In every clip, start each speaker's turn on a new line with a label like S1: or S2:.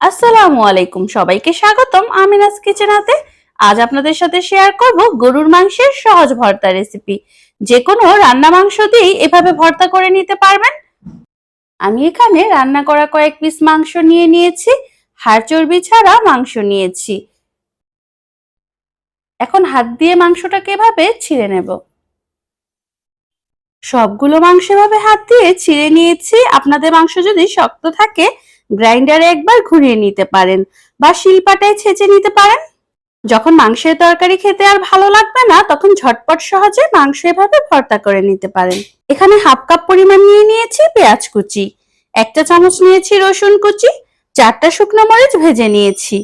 S1: আসসালামু আলাইকুম, সবাইকে স্বাগতম আমিনাস কিচেনাতে আজ আপনাদের সাথে শেয়ার করব গরুর মাংসের সহজ ভর্তা রেসিপি যে কোনো রান্না মাংস দিয়েই এভাবে ভর্তা করে নিতে পারবেন। আমি এখানে রান্না করা কয়েক পিস মাংস নিয়ে নিয়েছি, হাড় চর্বি ছাড়া মাংস নিয়েছি। এখন হাত দিয়ে মাংসটাকে এভাবে ছিঁড়ে নেব। সবগুলো মাংস এভাবে হাত দিয়ে ছিঁড়ে নিয়েছি। আপনাদের মাংস যদি শক্ত থাকে, গ্রাইন্ডারে একবার ঘুরিয়ে নিতে পারেন বা শিলপাটায় ছেঁচে নিতে পারেন। যখন মাংসের তরকারি খেতে আর ভালো লাগবে না, তখন ঝটপট সহজে মাংস এভাবে ভর্তা করে নিতে পারেন। এখানে হাফ কাপ পরিমাণ নিয়ে নিয়েছি পেঁয়াজ কুচি, একটা চামচ নিয়েছি রসুন কুচি, চারটা শুকনো মরিচ ভেজে নিয়েছি।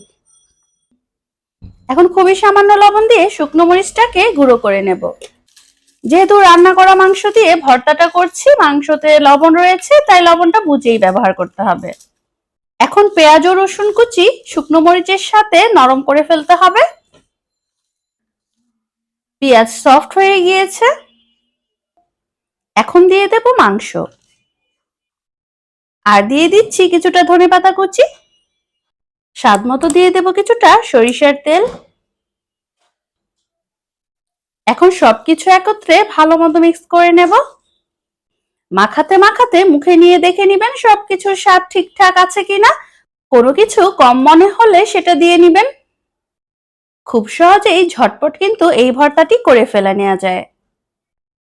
S1: এখন খুবই সামান্য লবণ দিয়ে শুকনো মরিচটাকে গুঁড়ো করে নেব। যেহেতু রান্না করা মাংস দিয়ে ভর্তাটা করছি, মাংসতে লবণ রয়েছে, তাই লবণটা বুঝেই ব্যবহার করতে হবে। এখন পেঁয়াজ ও রসুন কুচি, শুকনো মরিচের সাথে নরম করে ফেলতে হবে। পেঁয়াজ সফট হয়ে গিয়েছে। এখন দিয়ে দেব মাংস। আর দিয়ে দিচ্ছি কিছুটা ধনে পাতা কুচি। স্বাদ মতো দিয়ে দেব কিছুটা সরিষার তেল। এখন সবকিছু একত্রে ভালো মতো মিক্স করে নেব। মাখাতে মাখাতে মুখে নিয়ে দেখে নিবেন সবকিছুর স্বাদ ঠিকঠাক আছে কিনা। কোনো কিছু কম মনে হলে সেটা দিয়ে নিবেন। খুব সহজেই ঝটপট কিন্তু এই ভর্তাটি করে ফেলে নেওয়া যায়।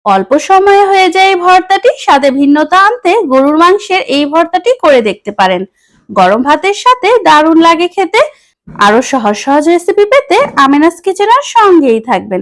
S1: অল্প সময়ে হয়ে যায় এই ভর্তাটি, স্বাদে ভিন্নতা আনতে গরুর মাংসের এই ভর্তাটি করে দেখতে পারেন। গরম ভাতের সাথে দারুণ লাগে খেতে। আরও সহজ সহজ রেসিপি পেতে আমিনাস কিচেনের সঙ্গেই থাকবেন।